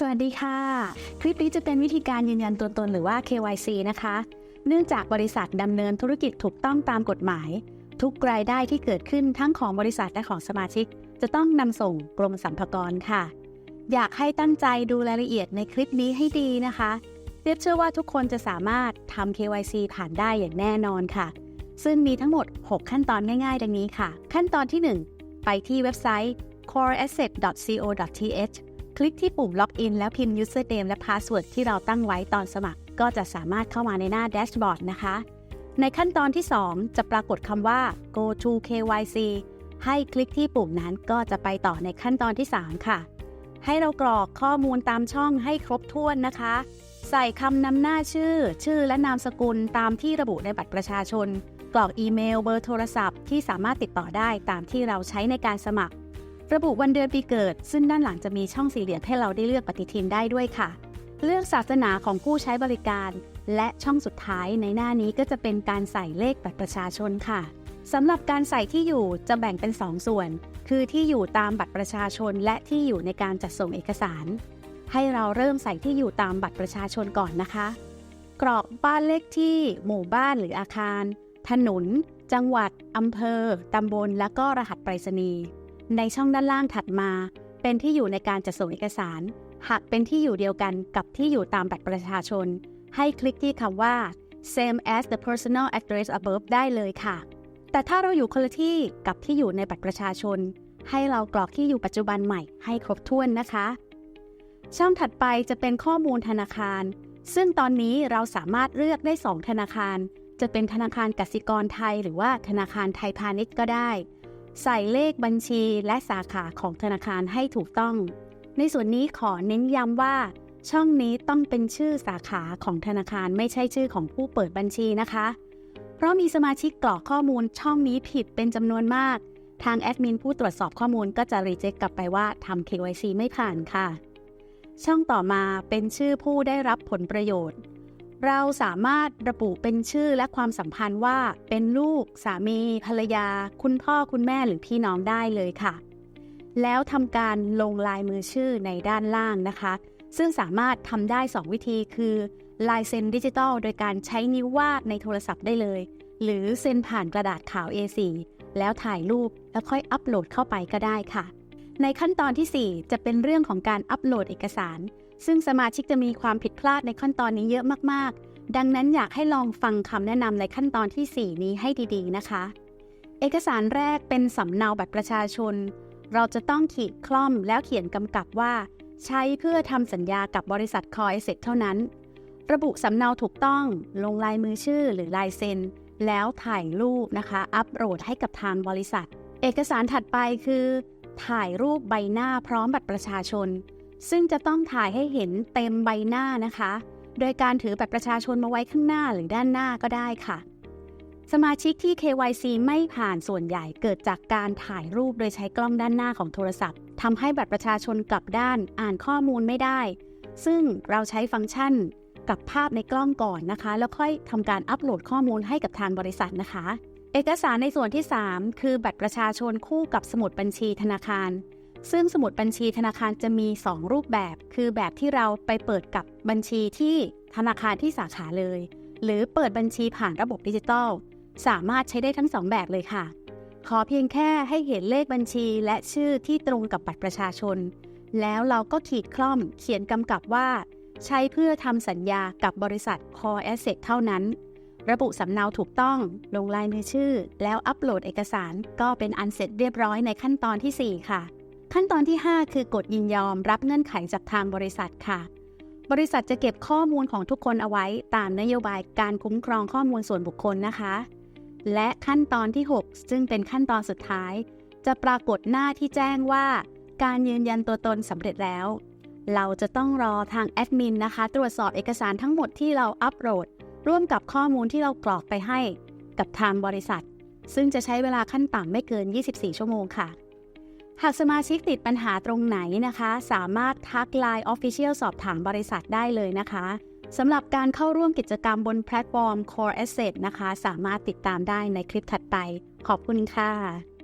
สวัสดีค่ะ คลิปนี้จะเป็นวิธีการยืนยันตัวตนหรือว่า KYC นะคะ เนื่องจากบริษัทดำเนินธุรกิจถูกต้องตามกฎหมาย ทุกรายได้ที่เกิดขึ้นทั้งของบริษัทและของสมาชิก จะต้องนำส่งกรมสรรพากรค่ะ อยากให้ตั้งใจดูรายละเอียดในคลิปนี้ให้ดีนะคะเรียบเชื่อว่าทุกคนจะสามารถทำ KYC ผ่านได้อย่างแน่นอนค่ะ ซึ่งมีทั้งหมด 6 ขั้นตอนง่ายๆ ดังนี้ค่ะ ขั้นตอนที่ 1 ไปที่เว็บไซต์ coreasset.co.th คลิกที่ปุ่มล็อกอินแล้วพิมพ์ username และ password ที่เราตั้งไว้ตอนสมัคร ก็จะสามารถเข้ามาในหน้าแดชบอร์ดนะคะ ในขั้นตอนที่ 2 จะปรากฏคำว่า go to KYC ให้คลิกที่ปุ่มนั้นก็จะไปต่อในขั้นตอนที่ 3 ค่ะ ให้เรากรอกข้อมูลตามช่องให้ครบถ้วนนะคะ ใส่คำนำหน้าชื่อ ชื่อและนามสกุลตามที่ระบุในบัตรประชาชน กรอกอีเมลเบอร์โทรศัพท์ที่สามารถติดต่อได้ตามที่เราใช้ในการสมัคร ระบุวันเดือนปีเกิด ซึ่งด้านหลังจะมีช่องสี่เหลี่ยมให้เราได้เลือกปฏิทินได้ด้วยค่ะ เลือกศาสนาของผู้ใช้บริการ และช่องสุดท้ายในหน้านี้ก็จะเป็นการใส่เลขบัตรประชาชนค่ะสำหรับการใส่ที่อยู่จะแบ่งเป็น 2 ส่วน คือที่อยู่ตามบัตรประชาชน และที่อยู่ในการจัดส่งเอกสาร ให้เราเริ่มใส่ที่อยู่ตามบัตรประชาชนก่อนนะคะ กรอกบ้านเลขที่ หมู่บ้านหรืออาคาร ถนน จังหวัดอำเภอตำบล และก็รหัสไปรษณีย์ ในช่องด้านล่างถัดมา เป็นที่อยู่ในการจัดส่งเอกสาร หากเป็นที่อยู่เดียวกันกับที่อยู่ตามบัตรประชาชน ให้คลิกที่คำว่า same as the personal address above ได้เลยค่ะ แต่ถ้าเราอยู่คนละที่กับที่อยู่ในบัตรประชาชน ให้เรากรอกที่อยู่ปัจจุบันใหม่ให้ครบถ้วนนะคะ ช่องถัดไปจะเป็นข้อมูลธนาคาร ซึ่งตอนนี้เราสามารถเลือกได้ 2 ธนาคาร จะเป็นธนาคารกสิกรไทย หรือว่าธนาคารไทยพาณิชย์ก็ได้ ใส่เลขบัญชีและสาขาของธนาคารให้ถูกต้อง ในส่วนนี้ขอเน้นย้ำว่า ช่องนี้ต้องเป็นชื่อสาขาของธนาคารไม่ใช่ชื่อของผู้เปิดบัญชีนะคะ เพราะมีสมาชิกกรอกข้อมูลช่องนี้ผิดเป็นจำนวนมาก ทางแอดมินผู้ตรวจสอบข้อมูลก็จะรีเจ็คกลับไปว่าทำ KYC ไม่ผ่านค่ะ ช่องต่อมาเป็นชื่อผู้ได้รับผลประโยชน์ เราสามารถระบุเป็นชื่อและความสัมพันธ์ว่า เป็นลูก สามี ภรรยา คุณพ่อคุณแม่หรือพี่น้องได้เลยค่ะ แล้วทำการลงลายมือชื่อในด้านล่างนะคะ ซึ่งสามารถทำได้ 2 วิธีคือ ลายเซ็นดิจิทัลโดยการใช้นิ้ววาดในโทรศัพท์ได้เลย หรือเซ็นผ่านกระดาษขาว A4 แล้วถ่ายรูปแล้วค่อยอัปโหลดเข้าไปก็ได้ค่ะ ในขั้นตอนที่ 4 จะเป็นเรื่องของการอัปโหลดเอกสาร ซึ่งสมาชิกจะมีความผิดพลาดในขั้นตอนนี้เยอะมากๆ ดังนั้นอยากให้ลองฟังคำแนะนำในขั้นตอนที่ 4 นี้ให้ดีๆนะคะ เอกสารแรกเป็นสำเนาบัตรประชาชน เราจะต้องขีดคล่อมแล้วเขียนกำกับว่า ใช้เพื่อทำสัญญากับบริษัทคอยเสร็จเท่านั้น ระบุสำเนาถูกต้อง ลงลายมือชื่อหรือลายเซ็น แล้วถ่ายรูปนะคะ อัปโหลดให้กับทางบริษัท เอกสารถัดไปคือ ถ่ายรูปใบหน้าพร้อมบัตรประชาชน ซึ่งจะต้องถ่ายให้เห็นเต็มใบหน้านะคะ โดยการถือบัตรประชาชนมาไว้ข้างหน้าหรือด้านหน้าก็ได้ค่ะ สมาชิกที่ KYC ไม่ผ่านส่วนใหญ่เกิดจากการถ่ายรูปโดยใช้กล้องด้านหน้าของโทรศัพท์ทำให้บัตรประชาชนกลับด้านอ่านข้อมูลไม่ได้ ซึ่งเราใช้ฟังก์ชันกับภาพในกล้องก่อนนะคะ แล้วค่อยทำการอัปโหลดข้อมูลให้กับทางบริษัทนะคะ เอกสารในส่วนที่ 3 คือบัตรประชาชนคู่กับสมุดบัญชีธนาคาร ซึ่งสมุดบัญชีธนาคารจะมี 2 รูปแบบ คือแบบที่เราไปเปิดกับบัญชีที่ธนาคารที่สาขาเลย หรือเปิดบัญชีผ่านระบบดิจิตอลสามารถใช้ได้ทั้ง 2 แบบเลยค่ะ ขอเพียงแค่ให้เห็นเลขบัญชีและชื่อที่ตรงกับบัตรประชาชน แล้วเราก็ขีดคล่อมเขียนกำกับว่า ใช้เพื่อทำสัญญากับบริษัท Core Asset เท่านั้น ระบุสำเนาถูกต้อง ลงลายมือชื่อ แล้วอัปโหลดเอกสารก็เป็นอันเสร็จเรียบร้อยในขั้นตอนที่ 4 ค่ะ ขั้นตอนที่ 5 คือกดยินยอมรับเงื่อนไขจากทางบริษัทค่ะ บริษัทจะเก็บข้อมูลของทุกคนเอาไว้ตามนโยบายการคุ้มครองข้อมูลส่วนบุคคลนะคะ และขั้นตอนที่ 6 ซึ่งเป็นขั้นตอนสุดท้าย จะปรากฏหน้าที่แจ้งว่า การยืนยันตัวตนสำเร็จแล้ว เราจะต้องรอทางแอดมินนะคะ ตรวจสอบเอกสารทั้งหมดที่เราอัปโหลด ร่วมกับข้อมูลที่เรากรอกไปให้ กับทางบริษัท ซึ่งจะใช้เวลาขั้นต่ำไม่เกิน 24 ชั่วโมงค่ะ หากสมาชิกติดปัญหาตรงไหนนะคะ สามารถทัก Line Official สอบถามบริษัทได้เลยนะคะสำหรับการเข้าร่วมกิจกรรมบนแพลตฟอร์ม Core Asset นะคะ สามารถติดตามได้ในคลิปถัดไป ขอบคุณค่ะ